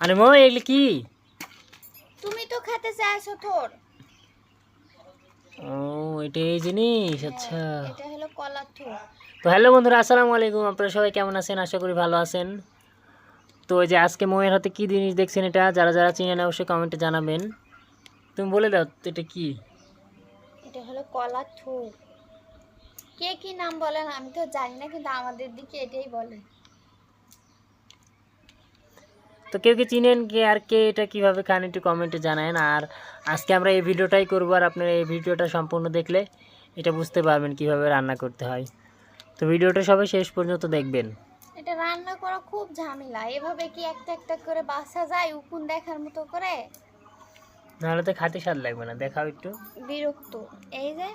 আরে মো এগুলি কি? তুমি তো খেতে চাইছো তোর। ও এটা এই জিনিস আচ্ছা। এটা হলো কলার থোর তো হ্যালো বন্ধুরা আসসালামু আলাইকুম। আপনারা সবাই কেমন আছেন? আশা করি ভালো আছেন। তো এই যে আজকে মোয়ের হাতে কি জিনিস দেখছেন এটা যারা যারা চিনেন অবশ্যই কমেন্টে জানাবেন। তুমি বলে দাও এটা কি? এটা হলো কলার থোর কে কি নাম বলেন আমি তো জানি না কিন্তু আমাদের দিকে এটাই বলে। তো কেউ কি চিনেন কে আর কে এটা কীভাবে খান একটু কমেন্টে জানান আর আজকে আমরা এই ভিডিওটাই করব আর আপনারা এই ভিডিওটা সম্পূর্ণ দেখলে এটা বুঝতে পারবেন কীভাবে রান্না করতে হয়। তো ভিডিওটা সবাই শেষ পর্যন্ত দেখবেন। এটা রান্না করা খুব ঝামেলা। এভাবে কি একটা একটা করে বাসা যায় উকুন দেখার মতো করে? নাহলে তো খাতে স্বাদ লাগবে না। দেখাও একটু। বিরক্ত। এই যে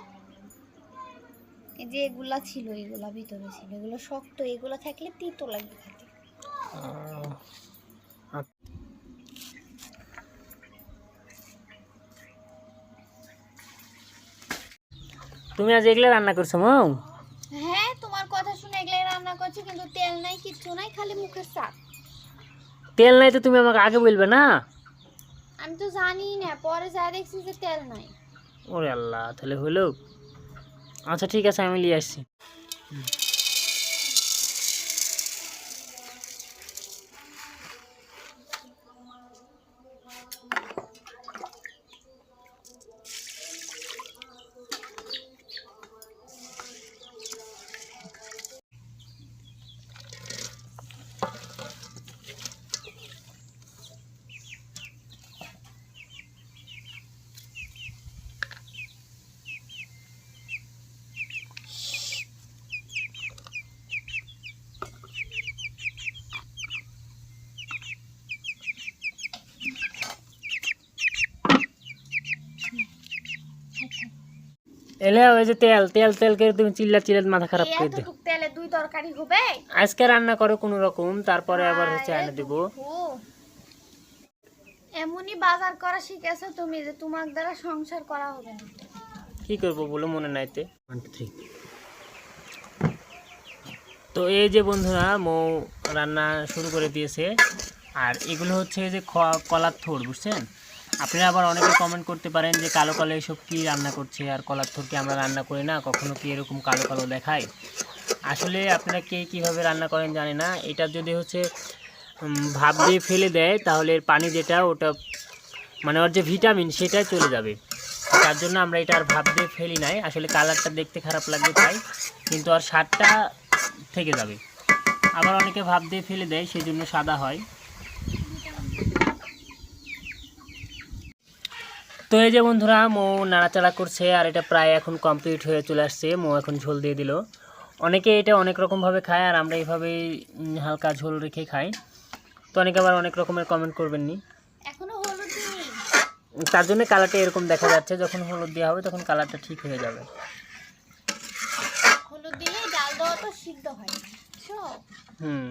এই যে এগুলা ছিল এগুলা ভিতরে ছিল। এগুলো শক্ত এগুলো থাকলে তিতো লাগবে খেতে তুমি আজ এগুলো রান্না করছ মৌ? হ্যাঁ তোমার কথা শুনে এগুলো রান্না করছি কিন্তু তেল নাই কিচ্ছু নাই খালি মুখের স্বাদ। তেল নাই তো তুমি আমাকে আগে বলবে না? আমি তো জানি না পরে যা দেখছি যে তেল নাই। ওরে আল্লাহ তাহলে হলো। আচ্ছা ঠিক আছে আমি নিয়ে আসছি। এলে ওই যে তেল তেল তেল করে তুমি চিল্লা চিল্লা মাথা খারাপ করে দিও। তেলে দুই তরকারি হবে। আজকে রান্না করো কোনো রকম তারপরে আবার হচ্ছে এনে দেবো। এমনই বাজার করা শিখেছো তুমি যে তোমার দ্বারা সংসার করা হবে না। কি করব বলো মনে নাইতে ওয়ান টু থ্রি তো এই যে বন্ধুরা মৌ রান্না শুরু করে দিয়েছে। আর এগুলো হচ্ছে যে কলার থোর বুঝছেন? আপনারা আবার অনেকে কমেন্ট করতে পারেন যে কালো কালো এসব কি রান্না করছে আর কলার থোর কি আমরা রান্না করি না? কখনো কি এরকম কালো কালো দেখায়? আসলে আপনারা কে কীভাবে রান্না করেন জানি না। এটা যদি হচ্ছে ভাপ দিয়ে ফেলে দেয়, তাহলে এর পানি যেটা, ওটা মানে ওর যে ভিটামিন, সেটাই চলে যাবে। তার জন্য আমরা এটা আর ভাব দিয়ে ফেলি নাই। আসলে কালারটা দেখতে খারাপ লাগবে তাই, কিন্তু আর স্বাদটা থেকে যাবে। আবার অনেকে ভাব দিয়ে ফেলে দেয় সেই জন্য সাদা হয়। তো এই যে বন্ধুরা মৌ নাড়াচাড়া করছে আর এটা প্রায় এখন কমপ্লিট হয়ে চলে আসছে। মৌ এখন ঝোল দিয়ে দিল। অনেকে এটা অনেক রকমভাবে খায় আর আমরা এইভাবেই হালকা ঝোল রেখে খাই। তো অনেকে আবার অনেক রকমের কমেন্ট করবেন নি এখনও হলুদ দিই তার জন্য কালারটা এরকম দেখা যাচ্ছে যখন হলুদ দেওয়া হবে তখন কালারটা ঠিক হয়ে যাবে। হলুদ দিলে ডাল দেওয়া তো সিদ্ধ হয়। হুম।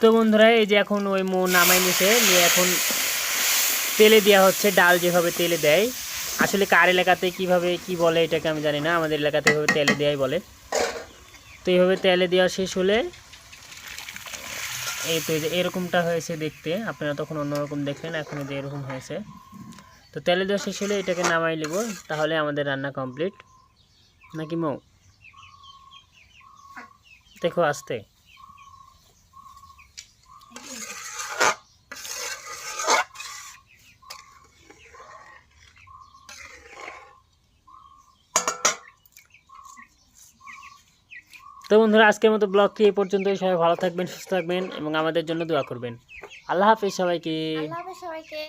তো বন্ধুরা, এই যে এখন ওই মো নামাই নিছে, নিয়ে এখন তেলে দেওয়া হচ্ছে, ডাল যেভাবে তেলে দেয়। আসলে কার এলাকাতে কীভাবে, কি বলে এটাকে আমি জানি না, আমাদের এলাকাতে এভাবে তেলে দেওয়াই বলে। তো এইভাবে তেলে দেওয়া শেষ হলে এই তো এরকমটা হয়েছে দেখতে, আপনারা তখন অন্যরকম দেখলেন এখন যে এরকম হয়েছে। তো তেলে দেওয়া শেষ হলে এটাকে নামাই নেব, তাহলে আমাদের রান্না কমপ্লিট। নাকি মৌ? দেখো, আসতে। তো বন্ধুরা, আজকের মতো ব্লগটি এই পর্যন্তই। সবাই ভালো থাকবেন, সুস্থ থাকবেন এবং আমাদের জন্য দোয়া করবেন। আল্লাহ হাফিজ সবাইকে। সবাইকে।